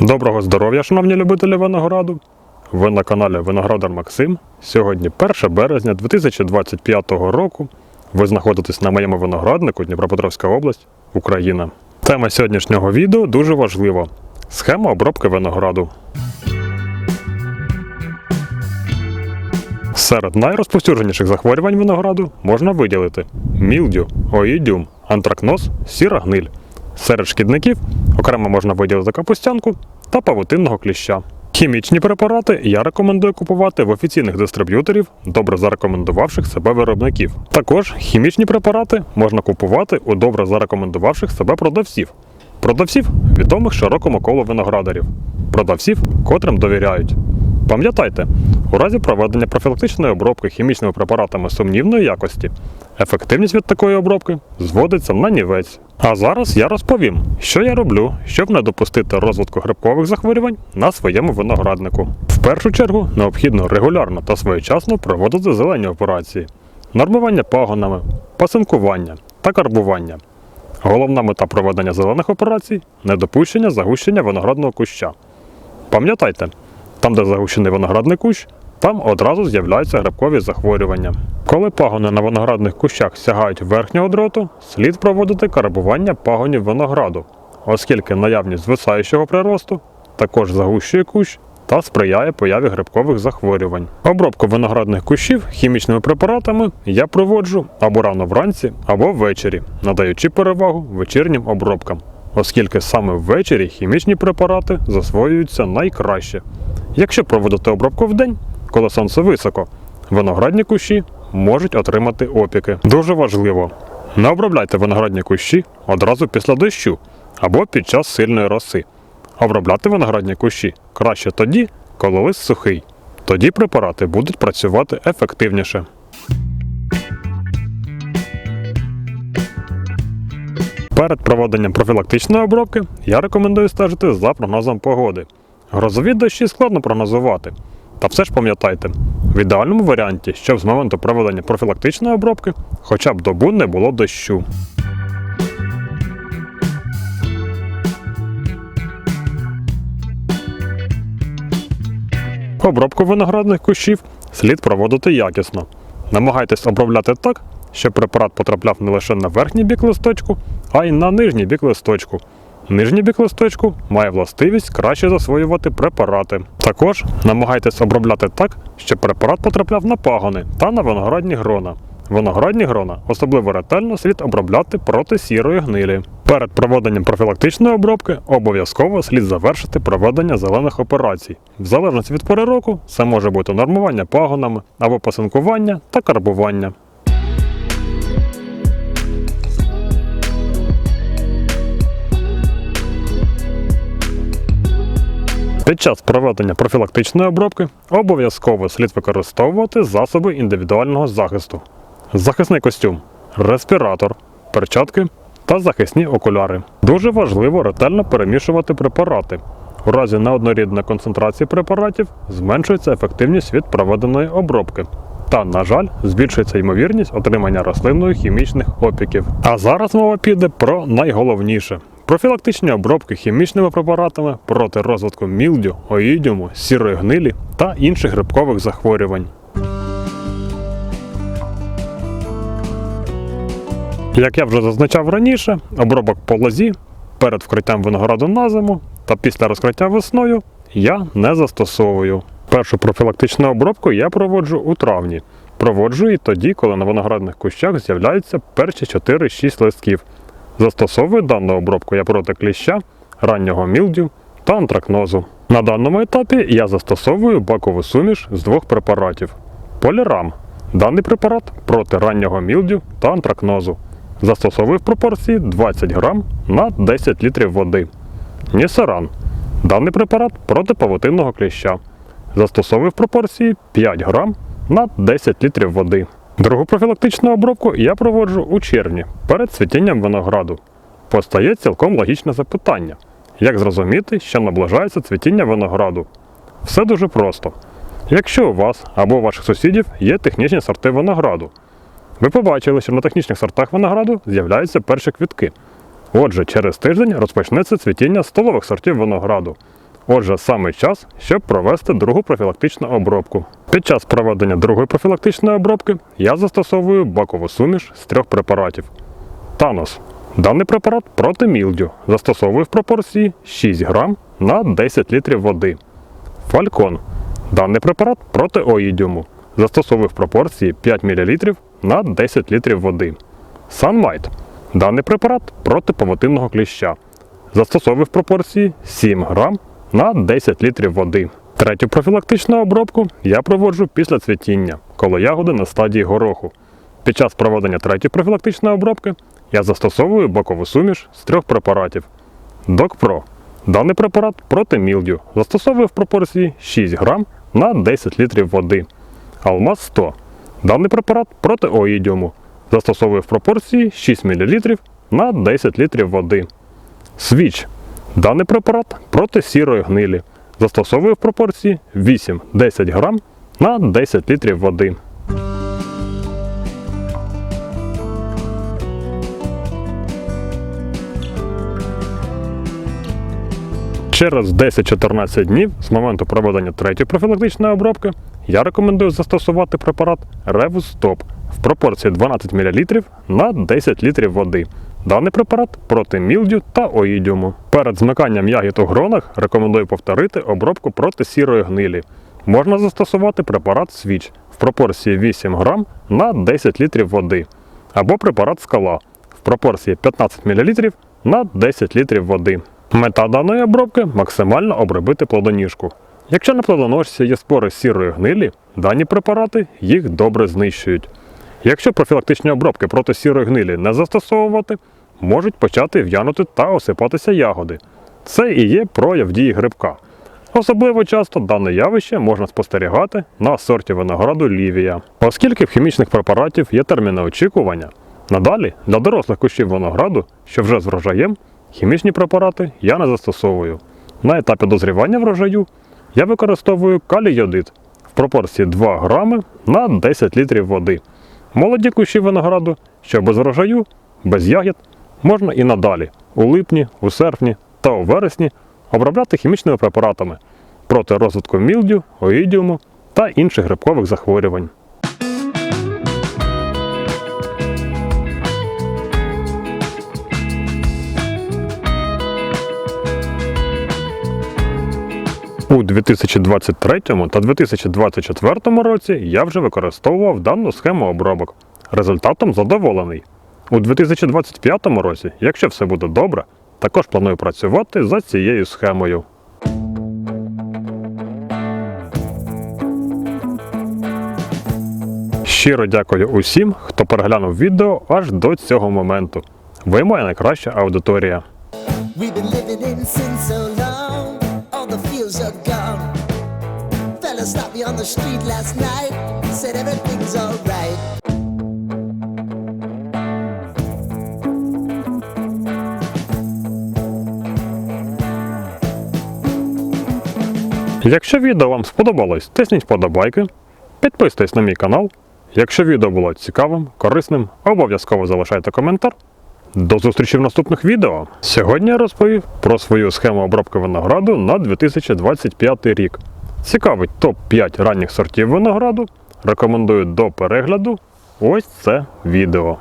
Доброго здоров'я, шановні любителі винограду! Ви на каналі Виноградар Максим. Сьогодні 1 березня 2025 року. Ви знаходитесь на моєму винограднику Дніпропетровська область, Україна. Тема сьогоднішнього відео дуже важлива: схема обробки винограду. Серед найрозповсюдженіших захворювань винограду можна виділити мілдю, оїдіум, антракноз, сіра гниль. Серед шкідників окремо можна виділити капустянку та павутинного кліща. Хімічні препарати я рекомендую купувати в офіційних дистриб'юторів, добре зарекомендувавших себе виробників. Також хімічні препарати можна купувати у добре зарекомендувавших себе продавців. Продавців відомих широкому колу виноградарів, продавців, котрим довіряють. Пам'ятайте, у разі проведення профілактичної обробки хімічними препаратами сумнівної якості, ефективність від такої обробки зводиться на нівець. А зараз я розповім, що я роблю, щоб не допустити розвитку грибкових захворювань на своєму винограднику. В першу чергу необхідно регулярно та своєчасно проводити зелені операції, нормування пагонами, пасинкування та карбування. Головна мета проведення зелених операцій недопущення загущення виноградного куща. Пам'ятайте, там, де загущений виноградний кущ, там одразу з'являються грибкові захворювання. Коли пагони на виноградних кущах сягають верхнього дроту, слід проводити карбування пагонів винограду, оскільки наявність звисаючого приросту також загущує кущ та сприяє появі грибкових захворювань. Обробку виноградних кущів хімічними препаратами я проводжу або рано вранці, або ввечері, надаючи перевагу вечірнім обробкам, оскільки саме ввечері хімічні препарати засвоюються найкраще. Якщо проводити обробку вдень, коли сонце високо, виноградні кущі можуть отримати опіки. Дуже важливо, не обробляйте виноградні кущі одразу після дощу або під час сильної роси. Обробляти виноградні кущі краще тоді, коли лист сухий. Тоді препарати будуть працювати ефективніше. Перед проведенням профілактичної обробки я рекомендую стежити за прогнозом погоди. Грозові дощі складно прогнозувати. Та все ж пам'ятайте, в ідеальному варіанті, щоб з моменту проведення профілактичної обробки хоча б добу не було дощу. Обробку виноградних кущів слід проводити якісно. Намагайтесь обробляти так, щоб препарат потрапляв не лише на верхній бік листочку, а й на нижній бік листочку. Нижній бік листочку має властивість краще засвоювати препарати. Також намагайтесь обробляти так, щоб препарат потрапляв на пагони та на виноградні грона. Виноградні грона особливо ретельно слід обробляти проти сірої гнилі. Перед проведенням профілактичної обробки обов'язково слід завершити проведення зелених операцій. В залежності від пори року це може бути нормування пагонами або пасинкування та карбування. Під час проведення профілактичної обробки обов'язково слід використовувати засоби індивідуального захисту. Захисний костюм, респіратор, перчатки та захисні окуляри. Дуже важливо ретельно перемішувати препарати. У разі неоднорідної концентрації препаратів зменшується ефективність від проведеної обробки. Та, на жаль, збільшується ймовірність отримання рослинною хімічних опіків. А зараз мова піде про найголовніше: профілактичні обробки хімічними препаратами проти розвитку мілдю, оїдіуму, сірої гнилі та інших грибкових захворювань. Як я вже зазначав раніше, обробок по лозі перед вкриттям винограду на зиму та після розкриття весною я не застосовую. Першу профілактичну обробку я проводжу у травні. Проводжу її тоді, коли на виноградних кущах з'являються перші 4-6 листків. Застосовую дану обробку я проти кліща, раннього мілдю та антракнозу. На даному етапі я застосовую бакову суміш з двох препаратів. Полірам. Даний препарат проти раннього мілдю та антракнозу. Застосовую в пропорції 20 грам на 10 літрів води. Нісеран. Даний препарат проти павутинного кліща. Застосовую в пропорції 5 грам на 10 літрів води. Другу профілактичну обробку я проводжу у червні перед цвітінням винограду. Постає цілком логічне запитання: як зрозуміти, що наближається цвітіння винограду? Все дуже просто. Якщо у вас або у ваших сусідів є технічні сорти винограду, ви побачили, що на технічних сортах винограду з'являються перші квітки. Отже, через тиждень розпочнеться цвітіння столових сортів винограду. Отже, саме час, щоб провести другу профілактичну обробку. Під час проведення другої профілактичної обробки я застосовую бакову суміш з трьох препаратів. Танос. Даний препарат проти мілдю застосовую в пропорції 6 грам на 10 літрів води. Фалькон. Даний препарат проти оїдіуму. Застосовую в пропорції 5 мл на 10 літрів води. Санмайт. Даний препарат проти павутинного кліща. Застосовую в пропорції 7 грам на 10 літрів води. Третю профілактичну обробку я проводжу після цвітіння, коли ягоди на стадії гороху. Під час проведення третьої профілактичної обробки я застосовую бокову суміш з трьох препаратів. Докпро. Даний препарат проти мілдю. Застосовую в пропорції 6 грам на 10 літрів води. Алмаз 100. Даний препарат проти оїдіуму. Застосовую в пропорції 6 мл на 10 літрів води. Свіч. Даний препарат проти сірої гнилі. Застосовую в пропорції 8-10 грам на 10 літрів води. Через 10-14 днів з моменту проведення третьої профілактичної обробки я рекомендую застосувати препарат Revus Stop в пропорції 12 мл на 10 літрів води. Даний препарат проти мілдю та оїдіуму. Перед змиканням ягід у гронах рекомендую повторити обробку проти сірої гнилі. Можна застосувати препарат Свіч в пропорції 8 грам на 10 літрів води. Або препарат скала в пропорції 15 мл на 10 літрів води. Мета даної обробки максимально обробити плодоніжку. Якщо на плодоножці є спори сірої гнилі, дані препарати їх добре знищують. Якщо профілактичні обробки проти сірої гнилі не застосовувати, можуть почати в'янути та осипатися ягоди. Це і є прояв дії грибка. Особливо часто дане явище можна спостерігати на сорті винограду лівія. Оскільки в хімічних препаратів є терміни очікування, надалі для дорослих кущів винограду, що вже з врожаєм, хімічні препарати я не застосовую. На етапі дозрівання врожаю я використовую калій-йодид в пропорції 2 грами на 10 літрів води. Молоді кущі винограду, що без врожаю, без ягід, можна і надалі у липні, у серпні та у вересні обробляти хімічними препаратами проти розвитку мілдю, оїдіуму та інших грибкових захворювань. У 2023 та 2024 році я вже використовував дану схему обробок. Результатом задоволений. У 2025 році, якщо все буде добре, також планую працювати за цією схемою. Щиро дякую усім, хто переглянув відео аж до цього моменту. Ви моя найкраща аудиторія. Stopped me on the street last night, said everything's alright. Якщо відео вам сподобалось, тисніть вподобайки, підписуйтесь на мій канал. Якщо відео було цікавим, корисним, обов'язково залишайте коментар. До зустрічі в наступних відео. Сьогодні я розповів про свою схему обробки винограду на 2025 рік. Цікавить топ-5 ранніх сортів винограду. Рекомендую до перегляду ось це відео.